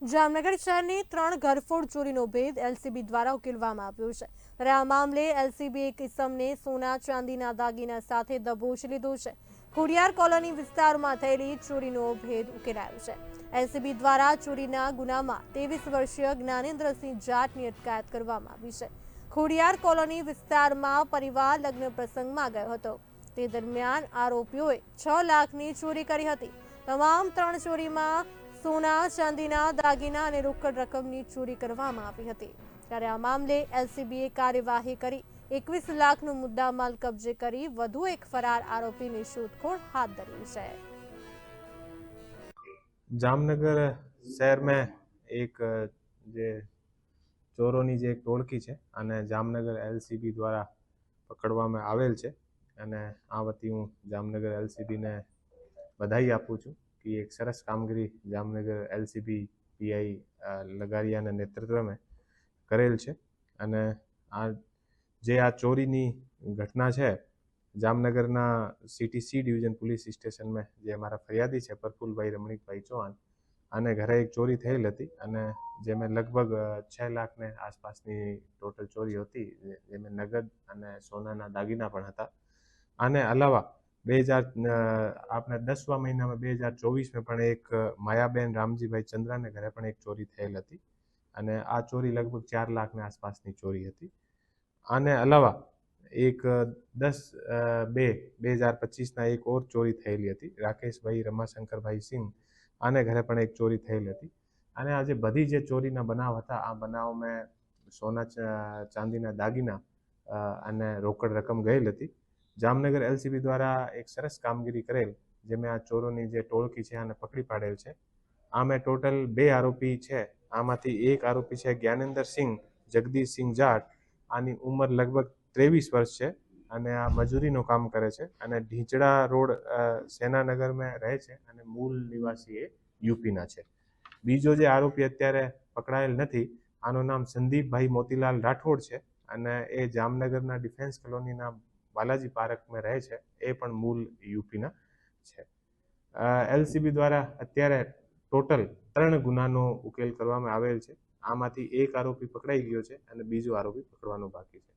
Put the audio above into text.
જામનગર શહેરની ત્રણ ઘરફોડ ચોરીનો ભેદ એલસીબી દ્વારા ઉકેલવામાં આવ્યો છે. ત્યારે આ મામલે એલસીબી એક ઇસમને સોના, ચાંદીના દાગીના સાથે દબોચી લીધો છે. ખોડિયાર કોલોની વિસ્તારમાં થયેલી ચોરીનો ભેદ ઉકેલાયો છે. એલસીબી દ્વારા ચોરીના ગુનામાં ત્રેવીસ વર્ષીય જ્ઞાનેન્દ્રસિંહ જાટની અટકાયત કરવામાં આવી છે. ખોડિયાર કોલોની વિસ્તારમાં પરિવાર લગ્ન પ્રસંગમાં ગયો હતો. તે દરમિયાન આરોપીઓએ છ લાખની ચોરી કરી હતી. તમામ ત્રણ ચોરીમાં સોના, ચાંદીના, દાગીના અને રોકડ રકમની ચોરી કરવામાં આવી હતી. ત્યારે આ મામલે એલસીબીએ કાર્યવાહી કરી, એકવીસ લાખનો મુદ્દામાલ કબજે કરી વધુ એક ફરાર આરોપીની શોધખોળ હાથ ધરી છે. જામનગર શહેરમાં એક, જે ચોરોની જે એક ટોળકી છે અને જામનગર એલસીબી દ્વારા પકડવામાં આવેલ છે. અને આ વતી હું જામનગર એલસીબીને બધાઈ આપું છું. કે એક સરસ કામગીરી જામનગર એલસીબી પીઆઈ લગારિયાના નેતૃત્વમાં કરેલ છે. અને આ જે આ ચોરીની ઘટના છે, જામનગરના સિટી સી ડિવિઝન પોલીસ સ્ટેશનમાં જે અમારા ફરિયાદી છે, પ્રફુલભાઈ રમણીકભાઈ ચૌહાણ અને ઘરે એક ચોરી થયેલ હતી અને જેમાં લગભગ છ લાખને આસપાસની ટોટલ ચોરી હતી જેમાં નગદ અને સોનાના દાગીના પણ હતા. આને અલાવા બે હજાર આપણા દસમા મહિનામાં બે હજાર ચોવીસમાં પણ એક માયાબેન રામજીભાઈ ચંદ્રાને ઘરે પણ એક ચોરી થયેલ હતી. અને આ ચોરી લગભગ ચાર લાખની આસપાસની ચોરી હતી. આને અલાવા એક દસ બે બે હજાર પચીસના એક ઓર ચોરી થયેલી હતી. રાકેશભાઈ રમાશંકરભાઈ સિંહ આને ઘરે પણ એક ચોરી થયેલી હતી. અને આજે બધી જે ચોરીના બનાવ હતા, આ બનાવમાં સોના ચાંદીના દાગીના અને રોકડ રકમ ગયેલ હતી. જામનગર એલસીબી દ્વારા એક સરસ કામગીરી કરેલ જેમાં આ ચોરોની જે ટોળકી છે આને પકડી પાડેલ છે. આમે ટોટલ બે આરોપી છે. આમાંથી એક આરોપી છે જ્ઞાનેન્દ્ર સિંહ જગદીશસિંહ જાટ. આની ઉંમર લગભગ ત્રેવીસ વર્ષ છે અને આ મજૂરીનું કામ કરે છે. અને ઢીંચડા રોડ સેનાનગરમાં રહે છે અને મૂળ નિવાસી એ યુપીના છે. બીજો જે આરોપી અત્યારે પકડાયેલ નથી, આનું નામ સંદીપભાઈ મોતીલાલ રાઠોડ છે. અને એ જામનગરના ડિફેન્સ કોલોનીના બાલાજી પાર્કમાં રહે છે, એ પણ મૂળ યુપીના છે. એલસીબી દ્વારા અત્યારે ટોટલ ત્રણ ગુનાનો ઉકેલ કરવામાં આવેલ છે. આમાંથી એક આરોપી પકડાઈ ગયો છે અને બીજો આરોપી પકડવાનો બાકી છે.